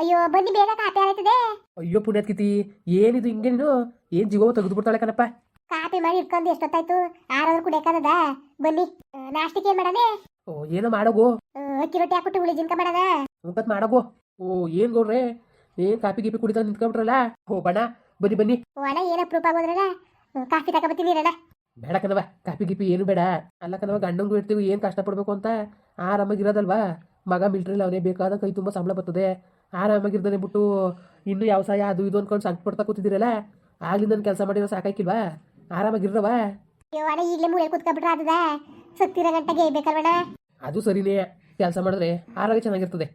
ಅಯ್ಯೋ ಬನ್ನಿ ಬೇಗ ಕಾಪಿ ಆಗ್ತದೆ ಅಯ್ಯೋ ಪುಣ್ಯಾತ್ಕಿತಿ ಏನಿದು ಹಿಂಗೆ ನೀನು? ಏನ್ ಜೀವ ತೆಗೆದು ಬಿಡ್ತಾಳೆ ಕಣಪ್ಪ? ಕಾಪಿ ಮಾಡಿ ಇಟ್ಕೊಂಡು ಎಷ್ಟೊತ್ತಾಯ್ತು? ಆರಾದ್ರೂ ಕುಡಿಯಕ್ಕದ ಬನ್ನಿ. ನಾಷ್ಟಕ್ಕೆ ಏನ್ ಮಾಡನೆ ಓ ಏನೋ ಮಾಡೋಗು. ಅಕ್ಕಿ ರೊಟ್ಟಿ ಹಾಕ್ಬಿಟ್ಟು ಹುಳಿ ಜಿನ್ಕ ಮಾಡದ? ಮುಖತ್ ಮಾಡೋಗು. ಓ ಏನ್ ಗೌಡ್ರೆ? ಏನ್ ಕಾಪಿ ಗೀಪಿ ಕುಡಿತ ನಿಂತ್ಕೊಂಡ್ರಲ್ಲ? ಓ ಬಣ್ಣ ಬನ್ನಿ ಬನ್ನಿ. ಓ ಅಣ್ಣ ಏನ ಪ್ರೂಫ್ ಆಗೋದ್ರಲ್ಲ? ಕಾಫಿ ತಗೊಬತ್ತೀನಿ ಅಣ್ಣ ಬೇಡ ಕಣವ ಕಾಫಿ ಗೀಪಿ ಏನು ಬೇಡ. ಅಲ್ಲ ಕಣವ ಗಂಡಂಗೂ ಇರ್ತೀವಿ ಏನು ಕಷ್ಟಪಡ್ಬೇಕು ಅಂತ? ಆರಾಮಾಗಿರೋದಲ್ವಾ? ಮಗ ಮಿಲ್ಟ್ರಿಲಿ ಅವನೇ ಬೇಕಾದ ಕೈ ತುಂಬ ಸಂಬಳ ಬರ್ತದೆ. ಆರಾಮಾಗಿರ್ದಾನೆ ಬಿಟ್ಟು ಇನ್ನು ವ್ಯವಸಾಯ ಅದು ಇದು ಅನ್ಕೊಂಡು ಸಂಕಟ ಪಡ್ತಾ ಕೂತಿದ್ದೀರಲ್ಲ? ಆಗ್ಲಿಂದ ಕೆಲಸ ಮಾಡಿರೋ ಸಾಕಾಕಿಲ್ವಾ ಆರಾಮಾಗಿರ್ರವ ಅಯ್ಯೋ ಅಣ್ಣ ಈಗಲೇ ಮೂಲೆ ಕೂತ್ಕೊಬಿಟ್ರೆ ಆದದ ಸತ್ತಿರ ಗಂಟೆಗೆ ಬೇಕಲ್ವಣ್ಣ ಅದು ಸರಿನೇ. ಕೆಲಸ ಮಾಡಿದ್ರೆ ಆರೋಗ್ಯ ಚೆನ್ನಾಗಿರ್ತದೆ.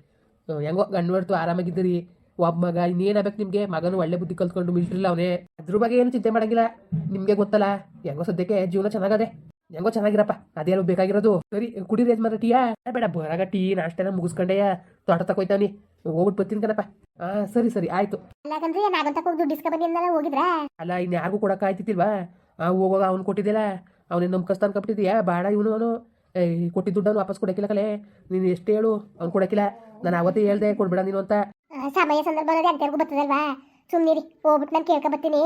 ಹೆಂಗೋ ಗಂಡು ಹೊಡ್ತು ಆರಾಮಾಗಿದ್ದೀರಿ. ಒಬ್ಬ ಮಗ ಇನ್ನೇನಾಗಬೇಕು ನಿಮಗೆ? ಮಗನು ಒಳ್ಳೆ ಬುದ್ಧಿ ಕಲ್ತ್ಕೊಂಡು ಮಿಲ್ಟ್ರಿಲ್ಲ ಅವನೇ. ಅದ್ರ ಬಗ್ಗೆ ಏನು ಚಿಂತೆ ಮಾಡಂಗಿಲ್ಲ. ನಿಮಗೆ ಗೊತ್ತಲ್ಲ. ಹೆಂಗೋ ಸದ್ಯಕ್ಕೆ ಜೀವನ ಚೆನ್ನಾಗದೆ. ಹೆಂಗೋ ಚೆನ್ನಾಗಿರಪ್ಪ. ಅದೇ ಬೇಕಾಗಿರೋದು? ಸರಿ ಕುಡೀರಿ ಯಜಮಾನ ಟೀಯಾ. ಬೇಡ ಬರಾಗ ಟೀ ನಾಷ್ಟನ ಮುಗಿಸ್ಕೊಂಡೆಯ. ತೋಟ ತಗೋಯ್ತಾವನಿ ಹೋಗ್ಬಿಟ್ಟು ಬರ್ತೀನಿ ಕಣಪ್ಪ. ಹಾ ಸರಿ ಸರಿ ಆಯ್ತು. ದುಡ್ಡು ಇಸ್ಕೊ ಹೋಗಿದ್ರಾ? ಅಲ್ಲ ಇನ್ನು ಯಾರಿಗೂ ಕೊಡಕ್ಕೆ ಆಯ್ತಿತ್ತಿಲ್ವಾ? ಆ ಹೋಗುವಾಗ ಅವ್ನು ಕೊಟ್ಟಿದ್ದಿಲ್ಲ. ಅವನೇ ಕಷ್ಟ ಕಪ್ಪಿಟ್ಟಿದ್ಯಾ? ಬಾಡ ಇವನು ಅವನು. ಕೊಟ್ಟಿದ್ದ ದುಡ್ಡನ್ನು ವಾಪಸ್ ಕೊಡಕ್ಕಿಲ್ಲ ಕಲೆ ನೀನು ಎಷ್ಟು ಹೇಳು? ಅವ್ನು ಕೊಡಕ್ಕಿಲ್ಲ. ನಾನು ಅವತ್ತೇ ಹೇಳ್ದೆ ಕೊಡ್ಬೇಡ ನೀನು ಅಂತ. ಸಮಯ ಸಂದರ್ಭ ಅನ್ನೋದು ಎಂತರ್ಗೂ ಬರ್ತದಲ್ವಾ? ಸುಮ್ಮನಿರಿ ಹೋಗ್ಬಿಟ್ಟು ನಾನು ಕೇಳ್ಕೊ ಬರ್ತೀನಿ.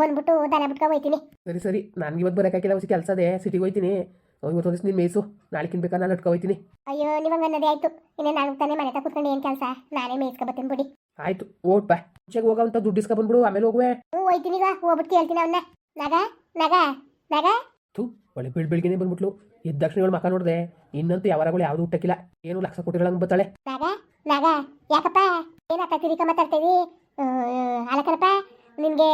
ಬಂದ್ಬಿಟ್ಟು ದನ ಬಿಟ್ಕೊ ಹೋಯ್ತೀನಿ. ಸರಿ ಸರಿ. ನನಗೆ ಇವತ್ತು ಬರೋಕ್ಕಾಗಿಲ್ಲ ಹೊಸ ಕೆಲಸ ಅದೇ ಸಿಟಿಗೆ ಹೋಯ್ತೀನಿ. ಇವತ್ತು ಒಂದಿಸ್ ನೀನು ಮೇಯಿಸು. ನಾಳೆಕಿನ ಬೇಕಾ ನಾನು ನಡ್ಕೊ ಹೋಯ್ತೀನಿ. ಅಯ್ಯೋ ನಿಮಗೆ ಅನ್ನೋದೇ ಆಯ್ತು. ಇನ್ನೇ ನಾನು ತಾನೇ ಮನೆ ತಗ ಕೂತ್ಕೊಂಡು. ಏನು ಕೆಲಸ? ನಾನೇ ಮೇಯ್ಸ್ಕೊ ಬರ್ತೀನಿ ಬಿಡಿ. ಆಯ್ತು ಓಟ್ ಬಾ ಮುಂಚೆಗೆ ಹೋಗೋವಂಥ ದುಡ್ಡು ಇಸ್ಕೊ ಬಂದ್ಬಿಡು. ಆಮೇಲೆ ಹೋಗುವೆ. ಹ್ಞೂ ಹೋಯ್ತೀನಿ ಈಗ. ಹೋಗ್ಬಿಟ್ಟು ಕೇಳ್ತೀನಿ ಅವನ್ನ ನಗ ನಗ ನಗ. ಥೂ ಒಳ್ಳೆ ಬೀಳ್ ಬೆಳಿಗ್ಗೆನೇ ಬಂದ್ಬಿಟ್ಲು. ಎದ್ದ ದಕ್ಷಿಣಗಳು ಮಕ್ಕ ಮಕ ನೋಡಿದೆ. ಇನ್ನಂತೂ ಯಾವಾರಗಳು ಯಾವುದು ಊಟಕ್ಕಿಲ್ಲ ಏನು ಲಕ್ಷ ಕೊಟ್ಟಿರಲ್ಲ ಬರ್ತಾಳೆ ನಗ ನಗ. ಯಾಕಪ್ಪ? ಏನಪ್ಪ ತಿರಿಕ ಮಾತಾಡ್ತೀವಿ ಅಲಕನಪ್ಪ ನಿನಗೆ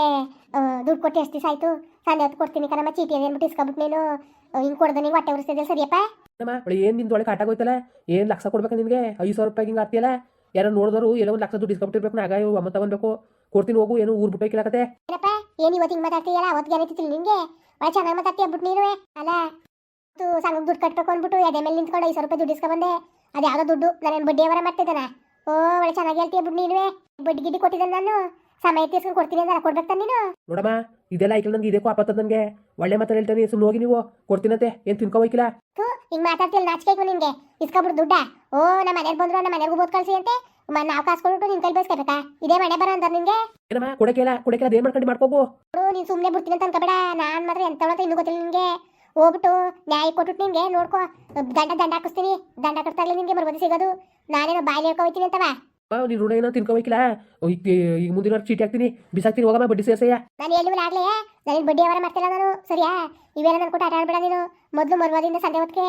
ದುಡ್ಡು ಕೊಟ್ಟು ಎಷ್ಟು ದಿವಸ ಆಯಿತು? ಸಂಜೆ ಹೊತ್ತು ಕೊಡ್ತೀನಿ ಕಣಮ್ಮ ಚೀಟಿ ಅದೇನ್ಬಿಟ್ಟು ಇಸ್ಕೊಬಿಟ್ಟು ನೀನು? ಹಿಂಗೆ ಕೊಡ್ದೆ ನಿಂಗೆ ಹೊಟ್ಟೆ ಉರಿಸ್ತಿದ್ದೆ ಸರಿಯಪ್ಪ? ನಮ್ಮ ಒಳ್ಳೆ ಏನು ನಿಂದು ಒಳಗೆ ಕಾಟಾಗೋಯ್ತಲ್ಲ ಏನು ಲಕ್ಷ ಕೊಡ್ಬೇಕು ನಿನಗೆ? ಐದು ಸಾವಿರ ರೂಪಾಯಿ ಹಿಂಗೆ ಆಗ್ತಿಯಲ್ಲ ಯಾರೋ ನೋಡಿದ್ರು ಎಲ್ಲೋ ಒಂದು ಲಕ್ಷ ದುಡ್ಡು ಇಸ್ಕೊಬಿಟ್ಟಿರ್ಬೇಕು ನಾಗ ಇವು ಅಮ್ಮ ತಗೊಬೇಕು ಕೊಡ್ತೀನಿ ಹೋಗು ಏನು ಊರು ಬಿಟ್ಟು ಏನಪ್ಪ ಏನು ಇವತ್ತು ಹಿಂಗೆ ಮಾತಾಡ್ತೀಯಲ್ಲ? ಅವತ್ತು ಏನೈತಿಲ್ಲ ನಿನಗೆ. ಭಾಳ ಚೆನ್ನಾಗಿ ಮಾತಾಡ್ತೀಯ ಬಿಟ್ಟು ನೀನು. ಅಲ್ಲ ಅದು ಸಂಘಕ್ಕೆ ದುಡ್ಡು ಕಟ್ಬೇಕು ಅಂದ್ಬಿಟ್ಟು ಎದೆ ಮೇಲೆ ನಿಂತ್ಕೊಂಡು ಐದು ಸಾವಿರ ರೂಪಾಯಿ ದುಡ್ಡು ಇಸ್ಕೊಂಬಂದೆ ಅದು ಯಾವುದೋ ದುಡ್ಡು ನಾನೇನು ಬಡ್ಡಿ ಅವರ ಮಾಡ್ತಿದ್ದಾನೆ? ಓ ಒಳ್ಳೆ ಚೆನ್ನಾಗಿ ಹೇಳ್ತೀಯ ಬಿಟ್ಟು ನೀನು ಬಡ್ಡಿ ಗಿಡ್ಡಿ ಕೊಟ್ಟಿದ್ದೆ ನಾನು. ಸಮಯ ತೀರ್ಸ್ಕೊಂಡು ಕೊಡ್ತೀನಿ ಅಂದ್ರೆ ಕೊಡ್ಬೇಕು ತಾನೆ ನೀನು? ನೋಡಮ್ಮ ಇದೆಲ್ಲ ಐಕಲ್ ನಂಗೆ ಇದಕ್ಕೂ ಆಪತ್ತದ ನನಗೆ. ಒಳ್ಳೆ ಮಾತಾಡ ಹೇಳ್ತಾನೆ ಸುಮ್ಮನೆ ಹೋಗಿ ನೀವು. ಕೊಡ್ತೀನಂತೆ ಏನು ತಿನ್ಕೋ ಹೋಗಿಲ್ಲ ಥೂ ಹಿಂಗೆ ಮಾತಾಡ್ತಿಲ್ಲ ನಾಚಿಕೆ ನಿಮ್ಗೆ ಇಸ್ಕೊಬಿಡು ದುಡ್ಡ. ಓ ನಮ್ಮ ಮನೆಗೆ ಬಂದ್ರು ನಮ್ಮ ಮನೆಗೂ ಬೋದ್ ಕಳ್ಸಿ ಅಂತೆ. ಮ- ನಾವು ಕಾಸು ಕೊಟ್ಬಿಟ್ಟು ನಿನ್ ಕೈ ಬೈಸ್ಕೊಬೇಕಾ? ಇದೇ ಮನೆ ಬರ ಅಂತಾರೆ ನಿಂಗೆ ಏನಮ್ಮ ಕೊಡಕ್ಕಿಲ್ಲ ಕೊಡಕ್ಕಿಲ್ಲ ಅದೇನು ಮಾಡ್ಕೊಂಡು ಮಾಡ್ಕೋಬು ನೋಡು ನೀನ್ ಸುಮ್ಮನೆ ಬಿಡ್ತೀನಿ ಅಂತ ಅನ್ಕೋಬೇಡ. ನಾನ್ ಮಾತ್ರ ಎಂತ ಅಂತ ಇನ್ನೂ ಗೊತ್ತಿಲ್ಲ ನಿನಗೆ. ಹೋಗ್ಬಿಟ್ಟು ನ್ಯಾಯ ಕೊಟ್ಟು ನಿಂಗೆ ನೋಡ್ಕೋ. ದಂಡ ದಂಡ ಹಾಕಿಸ್ತೀನಿ. ದಂಡ ಕಟ್ತಾಗಲಿ ನಿಮ್ಗೆ ಬರ್ಬೋದು ಸಿಗೋದು. ನಾನೇನೋ ಬಾಯಿ ಹೇಳ್ಕೊ ಹೋಯ್ತೀನಿ ಅಂತವ. ನೀನು ಋಣ ಏನೋ ತಿನ್ಕೋಬೇಕಿಲ್ಲ ಈಗ ಮುಂದಿನ ಚೀಟಿ ಹಾಕ್ತೀನಿ ಬಿಸಾಕ್ತೀನಿ ಹೋಗಮ್ಮ ಬಡ್ಡಿ ಸೇರ್ಸಯ್ಯ. ನಾನು ಎಲ್ಲಿ ಆಗ್ಲೇ ನನಗೆ ಬಡ್ಡಿ ಅವರ ಮಾಡ್ತಿಲ್ಲ ನಾನು ಸರಿಯಾ? ಇವೆಲ್ಲ ನನ್ ಕೊಟ್ಟು ಆಟ ಆಡ್ಬೇಡ ನೀನು. ಮೊದಲು ಮರುವಾದಿಂದ ಸಂಜೆ ಹೊತ್ತಿಗೆ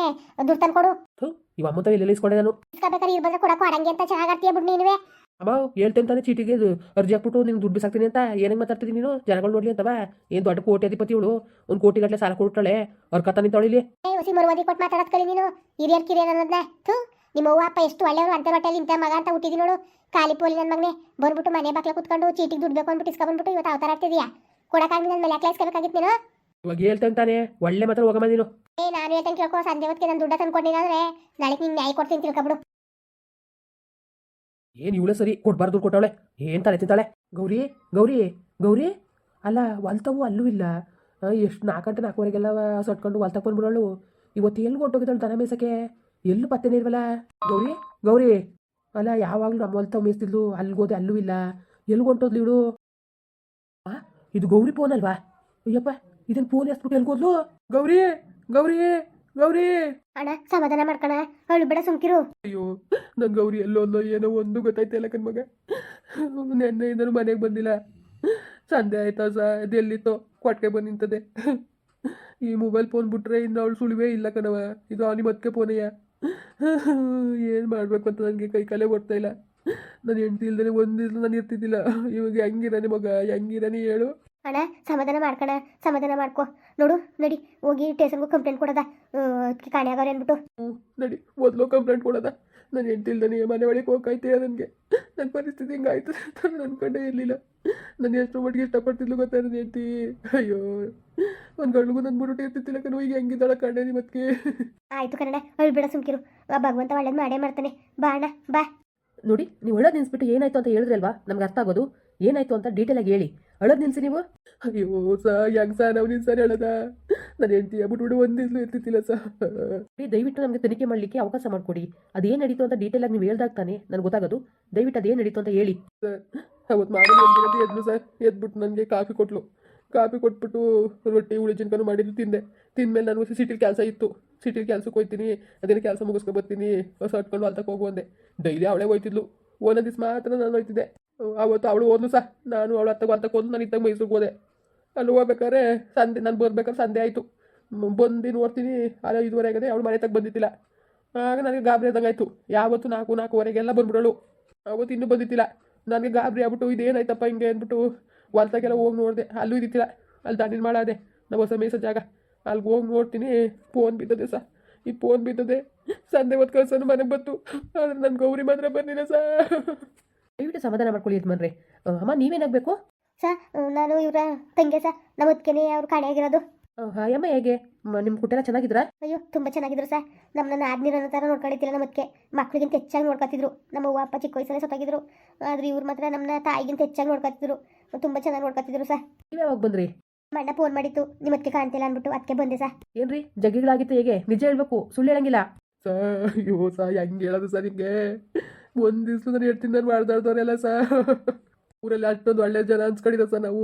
ದುಡ್ಡು ತಂದು ಕೊಡು. ಥು ಇವ ಅಮ್ಮಂತ ಎಲ್ಲೆಲ್ಲಿ ಇಸ್ಕೊಂಡೆ ನಾನು? ಇಸ್ಕೋಬೇಕಾದ್ರೆ ಬಂದ್ರೆ ಕೊಡಕ್ಕೂ ಅಡಂಗೆ ಅಂತ ಚೆನ್ನಾಗಿ ಆಡ್ತೀಯ ಬಿಡು ನೀನುವೆ. ಅಮ್ಮ ಹೇಳ್ತೇನೆ ತಾನೆ ಚೀಟಿಗೆ ಇದು ಅರ್ಜಿ ಹಾಕ್ಬಿಟ್ಟು ನಿಮ್ಗೆ ದುಡ್ಡು ಬಿಸಾಕ್ತೀನಿ ಅಂತ. ಏನೇನು ಮಾತಾಡ್ತೀನಿ ನೀನು? ಜನಗಳು ನೋಡ್ಲಿ ಅಂತವ. ಏನು ದೊಡ್ಡ ಕೋಟಿ ಅಧಿಪತಿ ಇವಳು. ಒಂದು ಕೋಟಿ ಗಟ್ಟಲೆ ಸಾಲ ಕೊಡ್ತಾಳೆ ಅವ್ರ ಕತ್ತ ಇಲ್ಲಿ ಏ ಹೊಸಿ ಮರುವಾದಿ ಕೊಟ್ಟು ಮಾತಾಡೋದ್ ಕಲಿ ನೀನು. ಹಿರಿಯರ್ ಕಿರಿಯರ್ ಅನ್ನೋದನ್ನ ಥೂ. ನಿಮ್ಮ ಅವ್ವ ಅಪ್ಪ ಎಷ್ಟು ಒಳ್ಳೆಯವರು ಅಂತ ಹೊಟ್ಟೆಲಿ ಇಂಥ ಮಗ ಅಂತ ಹುಟ್ಟಿದಿ ನೋಡು. ಖಾಲಿ ಪೋಲಿ ನನ್ನ ಮಗನೇ. ಬಂದ್ಬಿಟ್ಟು ಮನೆ ಬಾಕ್ಲ ಕುತ್ಕೊಂಡು ಚೀಟಿಗೆ ದುಡ್ಡು ಬೇಕು ಅಂದ್ಬಿಟ್ಟು ಇಸ್ಕೊಂಡ್ಬಿಟ್ಟು ಇವತ್ತು ಅವತಾರ ಆಡ್ತಿದ್ಯಾ. ಕೊಡಕ್ಕಾಗಿ ನನ್ನ ಮೇಲೆ ಯಾಕೆ ಇಸ್ಕೋಬೇಕಾಗಿತ್ತು ನೀನು? ಇವಾಗ ಹೇಳ್ತಂತಾನೆ ತಾನೆ. ಒಳ್ಳೆ ಮಾತ್ರ ಹೋಗಮ್ಮ ನೀನು. ಏ ನಾನು ಹೇಳ್ತೇನೆ ಕೇಳ್ಕೊ ಸಂಜೆ ಹೊತ್ತಿಗೆ ನಾನು ದುಡ್ಡು ತಂದ್ಕೊಂಡಿಲ್ಲ ಅಂದ್ರೆ ನಾಳೆ ನೀನು ನ್ಯಾಯ ಕೊಡ್ತೀನಿ ತಿಳ್ಕೊಬಿಡು ಏನು ಇವಳೆ ಸರಿ ಕೊಡ್ಬಾರ್ದು ಕೊಟ್ಟವಳೆ? ಏನ್ ತಲೆ ತಿಂತಾಳೆ? ಗೌರಿ ಗೌರಿ ಗೌರಿ. ಅಲ್ಲ ಹೊಲ್ತವು ಅಲ್ಲೂ ಇಲ್ಲ. ಎಷ್ಟು ನಾಲ್ಕು ಗಂಟೆ ನಾಲ್ಕುವರೆಗೆಲ್ಲ ಸಟ್ಕೊಂಡು ಹೊಲ್ತಕ್ಕೆ ಬಂದ್ಬಿಡೋಳು. ಇವತ್ತು ಎಲ್ಲಿ ಕೊಟ್ಟೋಗಿದ್ದಾಳೆ ದನ ಮೇಸಕ್ಕೆ ಎಲ್ಲೂ ಪತ್ತೆನೇ ಇಲ್ವಲ್ಲ ಗೌರಿ ಗೌರಿ. ಅಲ್ಲ ಯಾವಾಗಲೂ ನಮ್ಮ ಹೊಲ್ತಾವ್ ಮೇಯಿಸ್ತಿದ್ಲು ಅಲ್ಲಿಗೋದೆ ಅಲ್ಲೂ ಇಲ್ಲ. ಎಲ್ಲಿ ಹೊಂಟೋದ್ಲು ಇವಳು? ಆ ಇದು ಗೌರಿ ಫೋನ್ ಅಲ್ವಾ? ಅಯ್ಯಪ್ಪ ಇದನ್ನ ಫೋನ್ ಎಸ್ಬಿಟ್ಟು ಎಲ್ಗೋದ್ಲು ಗೌರಿ ಗೌರಿ ಗೌರಿ. ಅಣ್ಣ ಸಮಾಧಾನ ಮಾಡ್ಕಣ. ಅವಳು ಬೇಡ ಸುಮ್ಕಿರು. ಅಯ್ಯೋ ನನ್ ಗೌರಿ ಎಲ್ಲೋ ಅಲ್ಲೋ ಏನೋ ಒಂದು ಗೊತ್ತಾಯ್ತಿಲ್ಲ ಕಣ್ಮಗ. ಮಗ ನೆನ್ನೆಯಿಂದನೂ ಮನೆಗೆ ಬಂದಿಲ್ಲ. ಸಂಜೆ ಆಯ್ತಾ ಸ ಅದೆಲ್ಲಿತ್ತೋ ಕೊಟ್ಟಿಗೆ ಬಂದು ನಿಂತದೆ. ಈ ಮೊಬೈಲ್ ಫೋನ್ ಬಿಟ್ರೆ ಇನ್ನು ಅವಳು ಸುಳಿವೇ ಇಲ್ಲ ಕಣವ ಇದು ಅವನಿ ಮತ್ತೆ ಫೋನೆಯ ಏನು ಮಾಡಬೇಕು ಅಂತ ನನಗೆ ಕೈ ಕಾಲೇ ಬರ್ತಾ ಇಲ್ಲ. ನಾನು ಹೆಂಡತಿ ಇಲ್ದೇ ಒಂದಿಲ್ಲ ನಾನು ಇರ್ತಿದ್ದಿಲ್ಲ. ಇವಾಗ ಹೆಂಗಿರಾನೆ ಮಗ ಹೆಂಗಿರಾನೆ ಹೇಳು. ಅಣ್ಣ ಸಮಾಧಾನ ಮಾಡ್ಕಣ ಸಮಾಧಾನ ಮಾಡ್ಕೊ. ನೋಡು ನಡಿ ಹೋಗಿ ಟೇಸನ್ಗೂ ಕಂಪ್ಲೇಂಟ್ ಕೊಡದ. ಅದಕ್ಕೆ ಕಾಣೆ ಆಗೋರು ಅಂದ್ಬಿಟ್ಟು. ಹ್ಞೂ ನಡಿ ಮೊದಲು ಕಂಪ್ಲೇಂಟ್ ಕೊಡೋದ. ನಾನು ಇಲ್ದೇ ಮನೆ ಒಳಗೆ ಹೋಗ್ಕಾಯ್ತೀಯ ನನಗೆ? ನನ್ನ ಪರಿಸ್ಥಿತಿ ಹಿಂಗಾಯ್ತು ಅಂತ ನನ್ನ ಅನ್ಕೊಂಡೇ ಇರಲಿಲ್ಲ. ನಾನು ಎಷ್ಟು ಮಟ್ಟಿಗೆ ಇಷ್ಟಪಡ್ತಿದ್ಲು ಗೊತ್ತಾ ನನ್ನ ಹೆಂಡ್ತಿ? ಅಯ್ಯೋ. ಒಂದು ಗಂಡ್ಗೂ ನನ್ನ ಬಿಟ್ಟು ಇರ್ತಿದ್ದಿಲ್ಲ ಕಣೋ ಈಗ ಹೆಂಗಿದ್ದಾಳ ಕಣ್ಣೆ ನಿಮ್ಮತ್ಗೆ ಆಯ್ತು ಕನ್ನಡ ಅಳ್ಬೇಡ ಸುಮ್ಕಿರು. ಆ ಭಗವಂತ ಒಳ್ಳೇದು ಮಾಡೇ ಮಾಡ್ತಾನೆ. ಬಾ ಅಣ್ಣ ಬಾ. ನೋಡಿ ನೀವು ಅಳೋದು ನಿಲ್ಸ್ಬಿಟ್ಟು ಏನಾಯ್ತು ಅಂತ ಹೇಳಿದ್ರಲ್ವಾ? ನಮ್ಗೆ ಅರ್ಥ ಆಗೋದು. ಏನಾಯ್ತು ಅಂತ ಡೀಟೇಲ್ ಆಗಿ ಹೇಳಿ. ಅಳೋದು ನಿಲ್ಸಿ ನೀವು? ಅಯ್ಯೋ ಸ ಹೆಂಗ್ ಸ ನಾವು ನಿನ್ ಸರಿ ಅಳದ ನನ್ನ ಹೆಂಡತಿ ಬಿಟ್ಬಿಟ್ಟು ಒಂದಿಸ್ಲು ಇರ್ತಿತ್ತಿಲ್ಲ ಸ. ರೀ ದಯವಿಟ್ಟು ನಮಗೆ ತನಿಖೆ ಮಾಡಲಿಕ್ಕೆ ಅವಕಾಶ ಮಾಡಿಕೊಡಿ. ಅದೇನು ನಡೀತು ಅಂತ ಡೀಟೇಲ್ ಆಗಿ ನೀವು ಹೇಳ್ದಾಗ ತಾನೆ ನನಗೆ ಗೊತ್ತಾಗೋದು. ದಯವಿಟ್ಟು ಅದೇನು ನಡೀತು ಅಂತ ಹೇಳಿ. ಅವತ್ತು ಮಾಡಿ ಎದ್ಲು ಸರ್ ಎದ್ಬಿಟ್ಟು ನನಗೆ ಕಾಫಿ ಕೊಟ್ಲು. ಕಾಫಿ ಕೊಟ್ಬಿಟ್ಟು ರೊಟ್ಟಿ ಉಳಿ ಚಿನ್ಕನು ಮಾಡಿದ್ದು ತಿಂದೆ. ತಿಂದಮೇಲೆ ನಾನು ಸಿಟಿಲಿ ಕೆಲಸ ಇತ್ತು. ಸಿಟಿಲಿ ಕೆಲಸಕ್ಕೆ ಹೋಗ್ತೀನಿ ಅದೇನು ಕೆಲಸ ಮುಗಿಸ್ಕೊಂಡು ಬರ್ತೀನಿ, ಹೊಸ ಹಟ್ಕೊಂಡು ಅಲ್ತಕ್ಕೆ ಹೋಗು ಅಂದೆ. ಡೈಲಿ ಅವಳೇ ಹೋಯ್ತಿದ್ಲು. ಒಂದೊಂದು ದಿವಸ ಮಾತ್ರ ನಾನು ಹೋಯ್ತಿದ್ದೆ. ಅವತ್ತು ಅವಳು ಹೋದ್ಲು ಸಹ ನಾನು ಅವಳ ಹತ್ತಕ್ಕೆ ಅಂತ ಹೋದ್ಲು, ನಾನು ಇತ್ತಾಗ ಮೈಸೂರಿಗೆ ಹೋದೆ. ಅಲ್ಲಿ ಹೋಗ್ಬೇಕಾದ್ರೆ ಸಂದೆ ನಾನು ಬರ್ಬೇಕಾದ್ರೆ ಸಂದೆ ಆಯಿತು. ಬಂದು ನೋಡ್ತೀನಿ ಅಲ್ಲ ಐದುವರೆ ಆಗದೆ ಅವಳು ಮನೆ ತಗ ಬಂದಿದ್ದಿಲ್ಲ. ಆಗ ನನಗೆ ಗಾಬರಿ ಆದಂಗೆ ಆಯಿತು. ಯಾವತ್ತು ನಾಲ್ಕು, ನಾಲ್ಕುವರೆಗೆಲ್ಲ ಬಂದ್ಬಿಡೋಳು. ಅವತ್ತು ಇನ್ನೂ ಬಂದಿದ್ದಿಲ್ಲ. ನನಗೆ ಗಾಬರಿ ಆಗ್ಬಿಟ್ಟು, ಇದೇನಾಯ್ತಪ್ಪ ಹಿಂಗೆ ಅಂದ್ಬಿಟ್ಟು ಹೊಲ್ತಾಗೆಲ್ಲ ಹೋಗಿ ನೋಡಿದೆ. ಅಲ್ಲೂ ಇದ್ದಿತ್ತಿಲ್ಲ ಅಲ್ಲಿ ದಾಂಡಿನ ಮಾಡಾದೆ. ನಾವು ಹೊಸ ಮೇಯ್ಸೋ ಜಾಗ. ಅಲ್ಲಿಗೆ ಹೋಗಿ ನೋಡ್ತೀನಿ. ಫೋನ್ ಬಿದ್ದದೆ ಸಾ. ಈ ಫೋನ್ ಬಿದ್ದದೆ. ಸಂಜೆ ಹೊತ್ತು ಕಳ್ಸೋನು ಮನೆಗೆ ಬಂತು. ಆದರೆ ನನ್ನ ಗೌರಿ ಮಾತ್ರ ಬಂದಿಲ್ಲ ಸಾ. ದಯವಿಟ್ಟು ಸಮಾಧಾನ ಮಾಡ್ಕೊಳ್ಳಿ ಯಜಮಾನ್ರೆ. ಆ, ಅಮ್ಮ ನೀವೇನಾಗಬೇಕು? ಸಾ ನಾನು ಇವರ ತಂಗೆ ಸರ್ ನಮ್ಮ ಅದಕ್ಕೇನೆ ಅವ್ರು ಕಾಣೆಯಾಗಿರೋದು. ಅಮ್ಮ ಹೇಗೆ? ನಿಮ್ಮ ಕುಟೆಲ್ಲ ಚೆನ್ನಾಗಿದ್ರ? ಅಯ್ಯೋ ತುಂಬ ಚೆನ್ನಾಗಿದ್ರು ಸರ್ ನಮ್ಮನ್ನ ಆದ್ನಿರೋ ಥರ ನೋಡ್ಕೊಂಡಿದ್ದಿಲ್ಲ ನಮ್ಮಕ್ಕೆ ಮಕ್ಳಿಗಿಂತ ಹೆಚ್ಚಾಗಿ ನೋಡ್ಕೊತಿದ್ರು. ನಮ್ಮ ಅವ್ವ ಅಪ್ಪ ಚಿಕ್ಕ ವಯಸ್ಸಲ್ಲೇ ಸೊತ್ತಾಗಿದ್ರು. ಆದ್ರೆ ಇವ್ರು ಮಾತ್ರ ನಮ್ಮನ್ನ ತಾಯಿಗಿಂತ ಹೆಚ್ಚಾಗಿ ನೋಡ್ಕೊತಿದ್ರು. ತುಂಬ ಚೆನ್ನಾಗಿ ನೋಡ್ಕೊತಿದ್ರು ಸರ್ ನೀವು ಯಾವಾಗ ಬಂದ್ರಿ? ಮಣ್ಣ ಫೋನ್ ಮಾಡಿತ್ತು ನಿಮ್ಮ ಅದಕ್ಕೆ ಕಾಣ್ತಿಲ್ಲ ಅಂದ್ಬಿಟ್ಟು ಅದಕ್ಕೆ ಬಂದೆ ಸರ್ ಏನ್ರಿ ಜಗ್ಗಿಗಳಾಗಿತ್ತು ಹೇಗೆ? ನಿಜ ಹೇಳ್ಬೇಕು ಸುಳ್ಳು ಹೇಳಂಗಿಲ್ಲ. ಸರ್ ಅಯ್ಯೋ ಸರ್ ಹೆಂಗೆ ಹೇಳೋದು ಸರ್ ನಿಮಗೆ? ಒಂದು ದಿವ್ಸ ನಾನು ಹೇಳ್ತೀನಿ ನಾನು ಮಾಡ್ದಾಡ್ದವ್ರೆಲ್ಲ ಸರ್ ಊರಲ್ಲಿ ಅಷ್ಟೊಂದು ಒಳ್ಳೆ ಜನ ಅನ್ಸ್ಕೊಂಡಿದ್ದ ಸರ್ ನಾವು.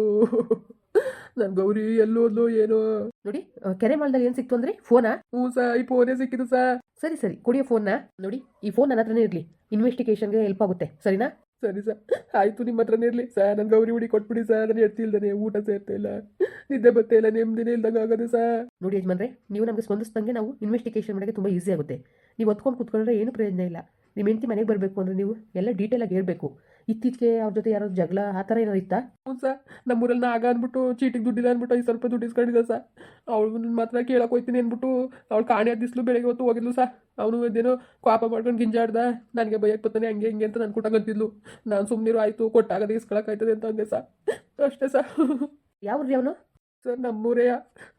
ನನ್ನ ಗೌರಿ ಎಲ್ಲೋದ್ಲು ಏನೋ? ನೋಡಿ ಕೆರೆ ಮಾಡ್ದಾಗ ಏನು ಸಿಕ್ತು ಅಂದ್ರೆ ಫೋನಾ? ಹ್ಞೂ ಸರ್ ಈ ಫೋನೇ ಸಿಕ್ಕಿದ್ದು ಸರ್ ಸರಿ ಸರಿ ಕೊಡಿಯೋ ಫೋನ್ನ ನೋಡಿ ಈ ಫೋನ್ ನನ್ನ ಹತ್ರನೇ ಇರಲಿ. ಇನ್ವೆಸ್ಟಿಗೇಷನ್ಗೆ ಹೆಲ್ಪ್ ಆಗುತ್ತೆ ಸರಿನಾ? ಸರಿ ಸರ್. ಆಯಿತು, ನಿಮ್ಮ ಹತ್ರನೇ ಇರಲಿ. ಸರ್ ನನ್ನ ಗೌರಿ ಹುಡಿ ಕೊಟ್ಬಿಡಿ ಸರ್. ನಾನು ಇಲ್ದಾನೆ ಊಟ ಸೇರ್ತಾ ಇಲ್ಲ. ನಿದ್ದೆ ಬರ್ತಾ ಇಲ್ಲ ನೆಮ್ಮದಿನೇ ಇಲ್ದಂಗೆ ಆಗೋದು ಸರ್. ನೋಡಿ ಯಜಮಾನ್ರೆ, ನೀವು ನಮಗೆ ಸ್ಪಂದಿಸ್ದಂಗೆ ನಾವು ಇನ್ವೆಸ್ಟಿಗೇಷನ್ ಮಾಡೋಕ್ಕೆ ತುಂಬ ಈಸಿ ಆಗುತ್ತೆ. ನೀವು ಹೊತ್ಕೊಂಡು ಕೂತ್ಕೊಂಡ್ರೆ ಏನು ಪ್ರಯೋಜನ ಇಲ್ಲ. ನಿಮ್ಮ ಹೆಂಡತಿ ಮನೆಗೆ ಬರಬೇಕು ಅಂದರೆ ನೀವು ಎಲ್ಲ ಡೀಟೇಲಾಗಿ ಹೇಳಬೇಕು. ಇತ್ತೀಚೆಗೆ ಅವ್ರ ಜೊತೆ ಯಾರೋ ಜಗಳ ಆ ಥರ ಏನಾರು ಇತ್ತಾ? ಹ್ಞೂ ಸರ್. ನಮ್ಮೂರಲ್ಲಿ ಆಗ ಅಂದ್ಬಿಟ್ಟು ಚೀಟಿಗೆ ದುಡ್ಡಿಲ್ಲ ಅಂದ್ಬಿಟ್ಟು ಐದು ಸ್ವಲ್ಪ ದುಡ್ಡು ಇಸ್ಕೊಂಡಿದ್ದೆ ಸರ್. ಅವಳು ಮಾತ್ರ ಕೇಳಕ್ಕೆ ಹೋಯ್ತೀನಿ ಅಂದ್ಬಿಟ್ಟು ಅವಳು ಕಾಣೆ ದಿಸ್ಲು ಬೆಳಗ್ಗೆ ಹೊತ್ತು ಹೋಗಿದ್ಲು ಸರ್. ಅವನು ಇದೇನೋ ಕಾಪ ಮಾಡ್ಕೊಂಡು ಗಿಂಜಾಡ್ದ. ನನಗೆ ಬೈಯಕ್ಕೆ ಬರ್ತಾನೆ ಹಂಗೆ ಹಿಂಗೆ ಅಂತ ನಾನು ಕೊಟ್ಟಾಗಂತಿದ್ಲು ನಾನು ಸುಮ್ಮನಿರು ಆಯಿತು ಕೊಟ್ಟಾಗದೆ ಇಸ್ಕೊಳಕ್ಕಾಯ್ತದೆ ಅಂತ ಅಂದೆ ಸರ್. ಅಷ್ಟೇ ಸರ್. ಯಾವ್ರಿ ಅವನು? ಸರ್ ನಮ್ಮೂರೆಯ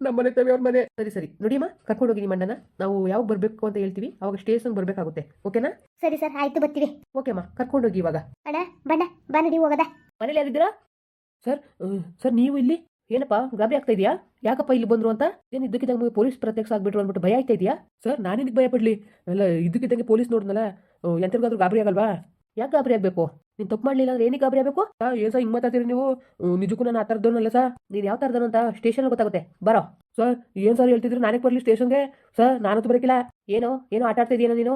ನಮ್ಮನೆ ತವೆ ಅವ್ರ ಮನೆ. ಸರಿ ಸರಿ. ನೋಡಿಯಮ್ಮ ಕರ್ಕೊಂಡು ಹೋಗಿ ನಿಮ್ಮ ಅಣ್ಣನ ನಾವು ಯಾವಾಗ ಬರಬೇಕು ಅಂತ ಹೇಳ್ತೀವಿ. ಅವಾಗ ಸ್ಟೇಷನ್ ಬರಬೇಕಾಗುತ್ತೆ. ಓಕೆನಾ? ಸರಿ ಸರ್ ಆಯ್ತು ಬರ್ತೀವಿ. ಓಕೆಮ್ಮ ಕರ್ಕೊಂಡು ಹೋಗಿ ಇವಾಗ. ಅಣ್ಣ ಬಣ್ಣ ಬಾ ನಡಿ ಹೋಗದ? ಮನೇಲಿ ಯಾರಿದ್ದೀರಾ? ಸರ್ ಸರ್ ನೀವು ಇಲ್ಲಿ? ಏನಪ್ಪ ಗಾಬರಿ ಆಗ್ತಾ ಇದೆಯಾ? ಯಾಕಪ್ಪ ಇಲ್ಲಿ ಬಂದ್ರು ಅಂತ? ಏನು ಇದ್ದಕ್ಕಿದ್ದಂಗೆ ಪೊಲೀಸ್ ಪ್ರತ್ಯಕ್ಷ ಆಗ್ಬಿಟ್ರು ಅಂದ್ಬಿಟ್ಟು ಭಯ ಆಗ್ತಾ ಇದೆಯಾ? ಸರ್ ನಾನೇನಿಗೆ ಭಯ ಪಡ್ಲಿ? ಅಲ್ಲ ಇದ್ದಕ್ಕಿದ್ದಂಗೆ ಪೊಲೀಸ್ ನೋಡಿದ್ನಲ್ಲ ಎಂತರ್ಗಾದ್ರೂ ಗಾಬರಿ ಆಗಲ್ವಾ? ಯಾಕೆ ಗಾಬರಿ ಆಗಬೇಕು? ನೀನು ತಪ್ಪು ಮಾಡಲಿಲ್ಲ ಅಂದ್ರೆ ಏನಿಗೆ ಗಾಬರಿ ಆಗಬೇಕು? ಏನು ಸರ್ ಹಿಂಗ್ ಮಾತಾಡ್ತೀರಿ ನೀವು? ನಿಜಕ್ಕೂ ನಾನು ಆ ಥರದವನಲ್ಲ ಸರ್. ನೀನು ಯಾವ ಅಂತ ಸ್ಟೇಷನ್ ಗೊತ್ತಾಗುತ್ತೆ. ಬರೋ. ಸರ್, ಏನು ಸರ್ ಹೇಳ್ತಿದ್ರು? ನಾನೇ ಬರಲಿ ಸ್ಟೇಷನ್ಗೆ. ಸರ್ ನಾನಂತೂ ಬರಕಿಲ್ಲ. ಏನೋ ಏನೋ ಆಟ ಆಡ್ತಾ ಇದೆಯೇನೋ ನೀನು?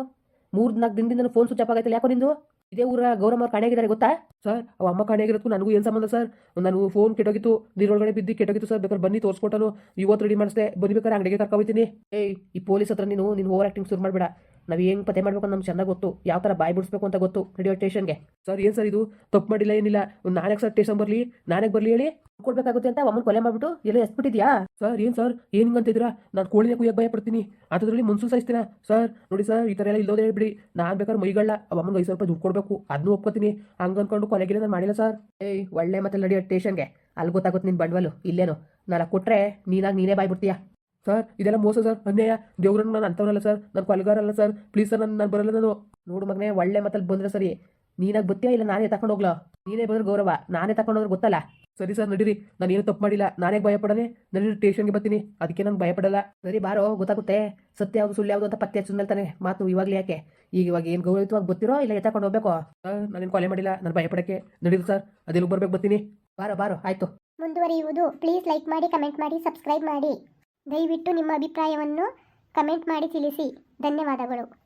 ಮೂರು ನಾಲ್ಕು ದಿನದಿಂದ ಫೋನ್ ಸ್ವಿಚ್ ಆಗೈತಲ್ಲ, ಯಾಕೋ ನಿಂದು? ಇದೇ ಊರ ಗೌರಮ್ಮ ಕಾಣೆಯಾಗಿದ್ದಾರೆ ಗೊತ್ತಾ? ಸರ್, ಅವ ಅಮ್ಮ ಕಾಣೆಯಾಗಿರೋದಕ್ಕೂ ನನಗೂ ಏನು ಸಂಬಂಧ ಸರ್? ನಾನು ಫೋನ್ ಕೆಟ್ಟೋಗಿತ್ತು, ನೀರೊಳಗಡೆ ಬಿದ್ದು ಕೆಟ್ಟೋಗಿತ್ತು ಸರ್. ಬೇಕಾದ್ರೆ ಬನ್ನಿ, ತೋರಿಸ್ಕೊಟ್ಟನು. ಇವತ್ತು ರೆಡಿ ಮಾಡಿಸ್ದೆ. ಬನ್ನಿ ಬೇಕಾದ್ರೆ ಅಂಗಡಿಗೆ ಹೋಗ್ತೀನಿ. ಏಯ್, ಈ ಪೊಲೀಸ್ ಹತ್ರ ನೀನು ನೀನು ಓವರ್ ಆಕ್ಟಿಂಗ್ ಶುರು ಮಾಡಬೇಡ. ನಾವು ಹೆಂಗೆ ಪತ್ತೆ ಮಾಡ್ಬೇಕು ಅಂತ ನಮ್ಗೆ ಚೆನ್ನಾಗಿ ಗೊತ್ತು. ಯಾವ ಥರ ಬಾಯ್ ಬಿಡಿಸ್ಬೇಕು ಅಂತ ಗೊತ್ತು ರೇಡಿಯೋ ಸ್ಟೇಷನ್ಗೆ. ಸರ್ ಏನು ಸರ್ ಇದು? ತಪ್ಪು ಮಾಡಿಲ್ಲ ಏನಿಲ್ಲ. ನಾನೇ ಸರ್ ಸ್ಟೇಷನ್ ಬರಲಿ ನಾನೇ ಬರಲಿ ಹೇಳಿ. ಕೊಡ್ಬೇಕಾಗುತ್ತೆ ಅಂತ ಅಮ್ಮನ ಕೊಲೆ ಮಾಡ್ಬಿಟ್ಟು ಎಲ್ಲ ಎಸ್ಬಿಟ್ಟಿದ್ಯಾ? ಸರ್ ಏನು ಸರ್? ಏನು ಅಂತಿದ್ದೀರಾ? ನಾನು ಕೋಳಿನ ಕುಯ್ಯಕ್ಕೆ ಭಯ ಪಡ್ತೀನಿ ಅದರಲ್ಲಿ ಮುನ್ಸು ಸಾಯಿಸ್ತೀನ ಸರ್ ನೋಡಿ ಸರ್ ಈ ಥರ ಎಲ್ಲ ಇಲ್ಲೋದೇ ಹೇಳ್ಬಿಡಿ. ನಾನು ಬೇಕಾದ್ರೆ ಮೈಗಳ ಅವ ಅಮ್ಮನಿಗೆ ಐದು ಸ್ವಲ್ಪ ದುಡ್ಡು ಕೊಡಬೇಕು. ಅದನ್ನು ಒಪ್ಕೋತೀನಿ. ಹಂಗೆ ಅಂದ್ಕೊಂಡು ಕೊಲೆಗಿಲ್ಲ ನಾನು ಮಾಡಿಲ್ಲ ಸರ್. ಏಯ್ ಒಳ್ಳೆ ಮತ್ತೆ ನಡಿಯೋ ಸ್ಟೇಷನ್ಗೆ. ಅಲ್ಲಿ ಗೊತ್ತಾಗುತ್ತೆ ನಿನ್ನ ಬಂಡವಾಳು ಇಲ್ಲೇನು. ನಾಲ್ಕು ಕೊಟ್ಟರೆ ನೀನಾಗಿ ನೀನೇ ಬಾಯ್ಬಿಡ್ತೀಯಾ? ಸರ್, ಇದೆಲ್ಲ ಮೋಸ ಸರ್, ಅನ್ಯಾಯ. ದೇವ್ರನ್ನ ನಾನು ಅಂಥವನಲ್ಲ ಸರ್, ನಾನು ಕೊಲ್ಗಾರಲ್ಲ ಸರ್. ಪ್ಲೀಸ್ ಸರ್, ನಾನು ನಾನು ಬರಲ್ಲ ನಾನು. ನೋಡು ಮಗನೇ, ಒಳ್ಳೆ ಮತ್ತಲ್ಲಿ ಬಂದ್ರೆ ಸರಿ. ನೀನಾಗ ಬತ್ತೀಯಾ ಇಲ್ಲ ನಾನೇ ತಕೊಂಡು ಹೋಗ್ಲಾ? ನೀನೇ ಬಂದ್ರೆ ಗೌರವ, ನಾನೇ ತಕೊಂಡು ಹೋದ್ರೆ ಗೊತ್ತಲ್ಲ? ಸರಿ ಸರ್, ನಡೀರಿ. ನಾನು ಏನು ತಪ್ಪು ಮಾಡಿಲ್ಲ. ನಾನೇ ಭಯಪಡನೆ. ನಡೀರಿ ಸ್ಟೇಷನ್ಗೆ ಬರ್ತೀನಿ. ಅದಕ್ಕೆ ನಾನು ಭಯಪಡಲ್ಲ. ಸರಿ, ಬಾರೋ, ಗೊತ್ತಾಗುತ್ತೆ. ಸತ್ಯ ಯಾವುದು, ಸುಳ್ಳು ಯಾವುದು ಅಂತ ಪತ್ತೆ ಹಚ್ಚಿದ್ಮೇಲೆ ತಾನೆ. ಮಾತು ಇವಾಗಲೇ ಯಾಕೆ? ಈಗ ಇವಾಗ ಏನು ಗೌರವಿತವಾಗಿ ಗೊತ್ತಿರೋ ಇಲ್ಲ ಎತ್ತಕೊಂಡು ಹೋಗ್ಬೇಕು? ನಾನೇನು ಕೊಲೆ ಮಾಡಿಲ್ಲ. ನಾನು ಭಯಪಡಕ್ಕೆ. ನಡೀರಿ ಸರ್. ಅದೆಲ್ಲ ಬರ್ಬೇಕು, ಬರ್ತೀನಿ. ಬಾರೋ ಬಾರೋ, ಆಯಿತು. ಮುಂದುವರಿಯುವುದು. ಪ್ಲೀಸ್ ಲೈಕ್ ಮಾಡಿ ಕಮೆಂಟ್ ಮಾಡಿ ಸಬ್ಸ್ಕ್ರೈಬ್ ಮಾಡಿ. ದಯವಿಟ್ಟು ನಿಮ್ಮ ಅಭಿಪ್ರಾಯವನ್ನು ಕಮೆಂಟ್ ಮಾಡಿ ತಿಳಿಸಿ. ಧನ್ಯವಾದಗಳು.